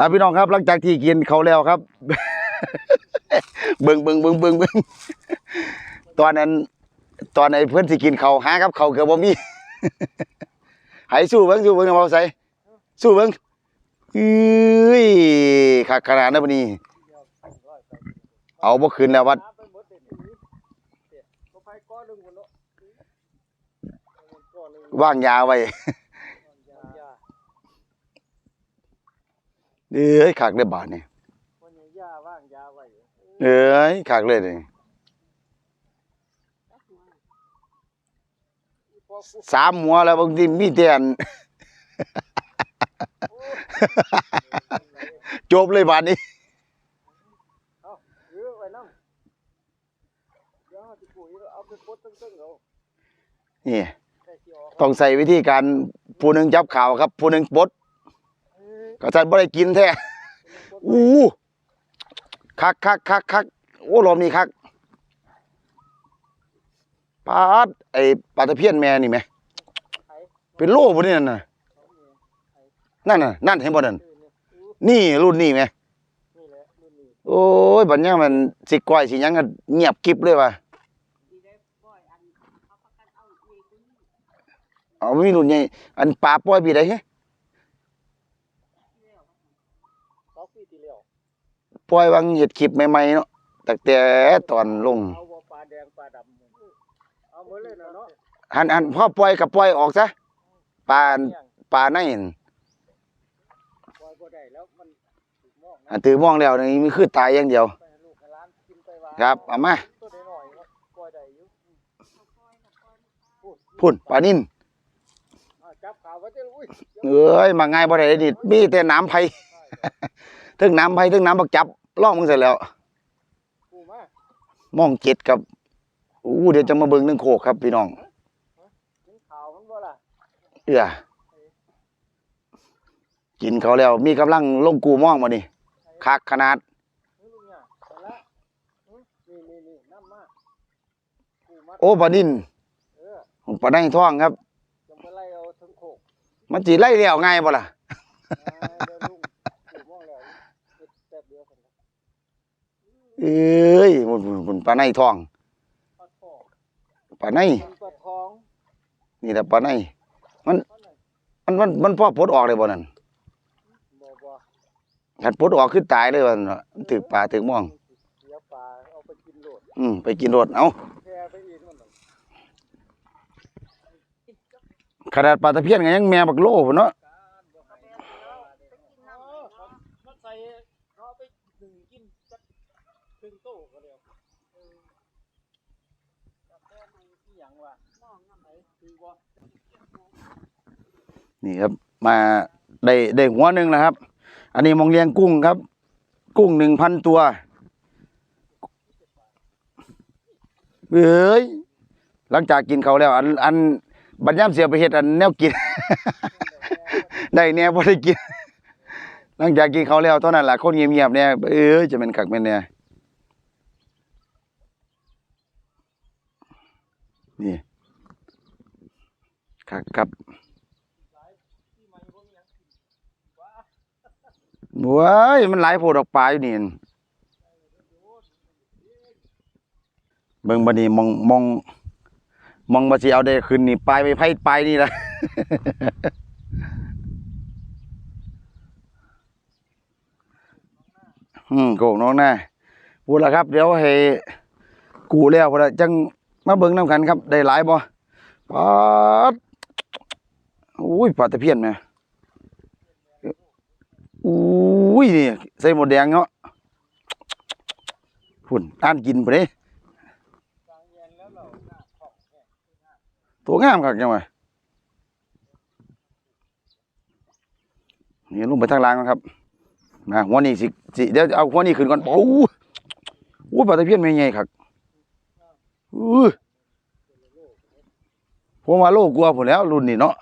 อะพี่น้องครับหลังจากที่กินเขาแล้วครับ เบิ่งเบิ่งเบิ่งเบิ่งเบิ่งตอนนั้นตอนไอ้เพื่อนที่กินเขาหากับเขาเกือบบ่มีให้สู้เบิ่งสู้เบิ่งเอาใส่สู้เบิ่งเอ้ยขาดขนาดนั้นบัดนี้เอาบ่คืนแล้ววัดว่างยาไว้ ยา เอ้ยขากได้บาทนี่วันนี้ยาว่างยาไว้เอ้ยขากเลยนี่พอกูสามหัวแล้วบางทีมีแต่อันจบเลยบาทนี้เอาเยอะไว้น้ำเดี๋ยวเอาที่ปุ๋ยเอาไปปดตึ้งๆเอานี่ใส่ที่ออกต้องใส่วิธีการผู้หนึ่งจับข่าวครับ ผู้หนึ่งปลดเอ้ย ก็จันบ่ได้กินแท้อู้คักคักคักคักโอ้รอบนี้คักปาดไอ้ปลาตะเพียนแม่นี่ไหมไข่เป็นโลบ่นี่นั่นน่ะเขาเนี่ยนั่นน่ะนั่นเห็นบ่นั่นเออเนี่ยอู้นี่รุ่นนี้ไหมนี่แหละนี่นี่โอ้ยบัดเนี้ยมันสิก้อยสิหยังก็เงียบกริบเลยว่ะเอาไม่มีรุ่นใหญ่อันปลาปล่อยปีใดเฮ้สองปีที่แล้ว ปล่อยวางเฮ็ดคลิปใหม่ๆเนาะตั้งแต่ตอนลงเอาบ่ปลาแดงปลาดำเอาหมดเลยเนาะหันหันพ่อปล่อยก็ปล่อยออกซะปลาปลาในปล่อยบ่ได้แล้วมันถูกมองอันตือมองแล้วนี่มันคือตายอย่างเดียว ไปให้ลูกให้หลานกินไปว่าครับเอามาตัวน้อยๆก็ปล่อยได้อยู่พุ่นปลานิ่นอ่าจับขาไว้เจ้าอุ้ยเอ้ยมาง่ายบ่ได้เดะนี่มีแต่น้ำไผ่ ถึงน้ำไผ่ถึงน้ำบักจับ ล่องมึงเสร็จแล้วกูมามองเจ็ดครับอู้เดี๋ยวจะมาเบิ่งหนึงโคกครับพี่น้องกินข่าวมันบ่ล่ะเอื้อกินเขาวแล้ว มีกำลังลงกูมองมานี่คักขนาดนี่ลุงเนี่ยไปละหึนี่นี่นี่น้ำมากูมาโอ้ปลานิ่นเออของปลาในท้องครับจะมาไล่เอาทั้งโคกมันสิไล่เลี้ยวง่ายบ่ล่ะอ่า เดี๋ยวลุงกูมองแล้วเฮ็ดแป๊บเดียวกันนะเอ้ยมันมันปลาในท้องปลาทองปลาในมันปลาทองนี่แหละปลาในมัน มันมันมันพ่อปลดออกเลยบ่นั่นบ่บ่คันปลดออกคือตายเลยว่านั่นน่ะถึกปลาถึกม่องเสียปลาเอาไปกินโลดอืมไปกินรถเอาแช่ไปอีกมันน่ะขนาดปลาตะเพียนก็ยังแม่บักโลพุ่นเนาะมันใส่เขาเอาไปดึงกินจัก ครึ่งโต๊ะก็แล้วเออจับแค่มันอีหยังวะมองน้ำไหนคือบ่นี่ครับ มาได้ได้หัวหนึงแล้วครับ อันนี้มองเลี้ยงกุ้งครับ กุ้ง1,000ตัวเอ้ยหลังจากกินเขาวแล้ว อันอันบัดยามเสียไปเฮ็ดอันแนวกิน ได้แน่บ่ได้กิน หลังจากกินเขาวแล้วเท่านั้นล่ะคนเงียบๆเนี่ยเอ้ยจะเป็นคักแม่นแน่ นี่คักครับว้ายมันหลายโพดออกปลาอยู่นี่เบิ่งบัดนี้มองมองมองบ่สิเอาได้ขึ้นนี่ปลายไปไผปลายนี่ละอืมโกกน้องหน้าพูดแล้วครับ เดี๋ยวให้กูแล้วพอละจัง มาเบิ่งน้ำกันครับ ได้หลายบ่ปาดอุ้ยปลาตะเพียนแม่อุ้ยนี่ใส่หมดแดงเนาะพุ่นอ่านกินไปเลางเย็นแล้วเราหน้าท้องแห้งตัวงามคักจังวะนี่ลงไปทางล่างนะครับนะหัวนี้สิสิเดี๋ยวเอาหัวนี้ขึ้นก่อนโอ้โหโอ้ยปลาตะเพียนไม่ใหญ่คักอื้ อผมว่าโลกลัวผมแล้วรุ่นนี้เนาะ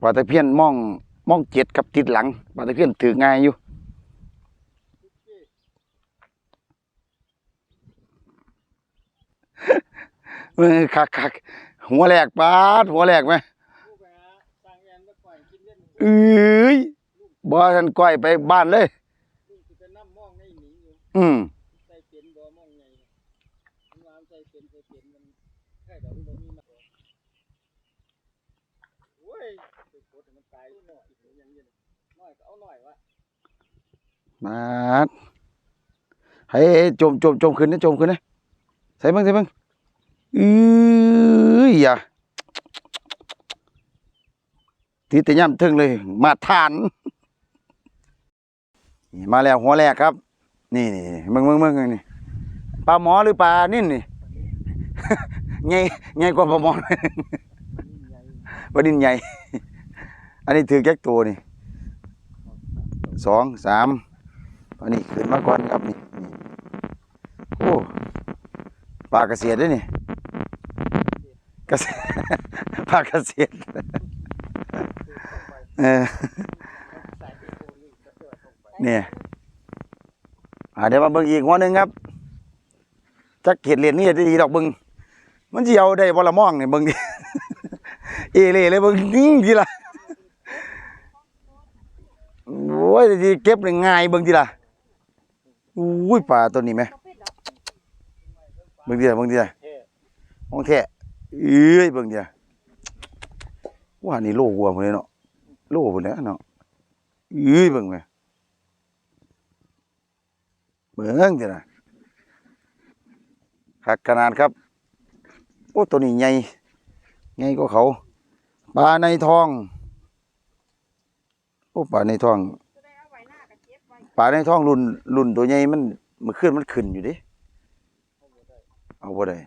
ปลาตะเพียนมองมองเจ็ดกับติดหลังปลาตะเพียนถือง่ายอยู่เออคักคักหัวแหลกปาดหัวแหลกไหมผู้ไปหากลางเอ้ยบ่ทันก้อยไปบ้านเลย ลุงสิไปนํมองในหนี อืมใส่เป็นบ่มองไงนวางใส่เป็นใส่เป็นมันแค่ดอกมันบ่มีมาบ่โอ้ยไปกดให้มันตายหน่อยอีกอย่างนี้น้อยก็เอาหน่อยวะมาให้จมจมจมขึ้นนะจมขึ้นนะใส่บิ่งใส่บิ่งเอ้ยอย่าติดแต่ย่ำถึงเลย มาทาน มาแล้วหัวแรกครับ นี่นี่มึงมึงมึงนี่ปลาหมอหรือปลานิ่นนี่ไงไงกว่าปลาหมอมันยิ่งใหญ่ปลานิ่นใหญ่ อันนี้ถือแก๊กตัวนี่สองสามอันนี้ขึ้นมาก่อนครับนี่โอ้ปลาเกษตรด้วยนี่เกษตรปลากษตรเส่ไปโคนนี่ก็เกิดเนี่ย อ่าเดี๋ยวมาเบิ่งอีกหัวหนึ่งครับจักเขียดเหรียญนี่จะดีดอกเบิ่งมันสิเอาได้บ่ละม่องเนี่ยเบิ่งดิเอเล่เลยเบิ่งนิ่งทีละโอ้ยเก็บง่ายเบิ่งทีละอุ้ยปลาตัวนี้แหมเบิ่งทีละเบิ่งทีละเท่มองแท้เอ้ยเบิ่งทีละว่านี่โลวัวพุ่นเลยเนาะโลพุ่นแหล้เนาะเอ้ยเบิ่งแหม เบิ่งจ้ะนะคักขนาดครับ โอ้ตัวนี้ใหญ่ใหญ่กว่าเขาปลาในทอง โอ้ปลาในทองปลาในทองรุ่นรุ่นตัวใหญ่มันมันขึ้นมันขึ้นอยู่เดิ เอาบ่ได้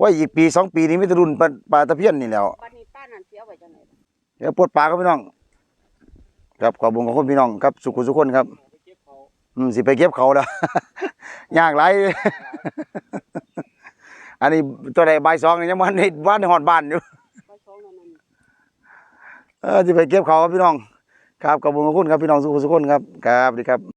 ว่าอีกปีสองปีนี้ไมแต่ได้รุ่นปลาปลาตะเพียนนี่แหล้วบัดนี้ป้านั่นสิเอาไว้จังได๋เดี๋ยวปลดปลาครับพี่น้อง ครับขอบคุณขอบคุณพี่น้องครับสุขุสุขคนครับ อืมสิไปเก็บเขาแล้ว ยากไรอันนี้ตัวใดใบายสองนี่ยังมันในบ้านในหอดบ้านอยู่บ่ชองนั่นนั่นเออสิไปเก็บเขาครับพี่น้อง ครับขอบคุณขอบคุณครับพี่น้องสุขุสุขคนครับครับดีครับ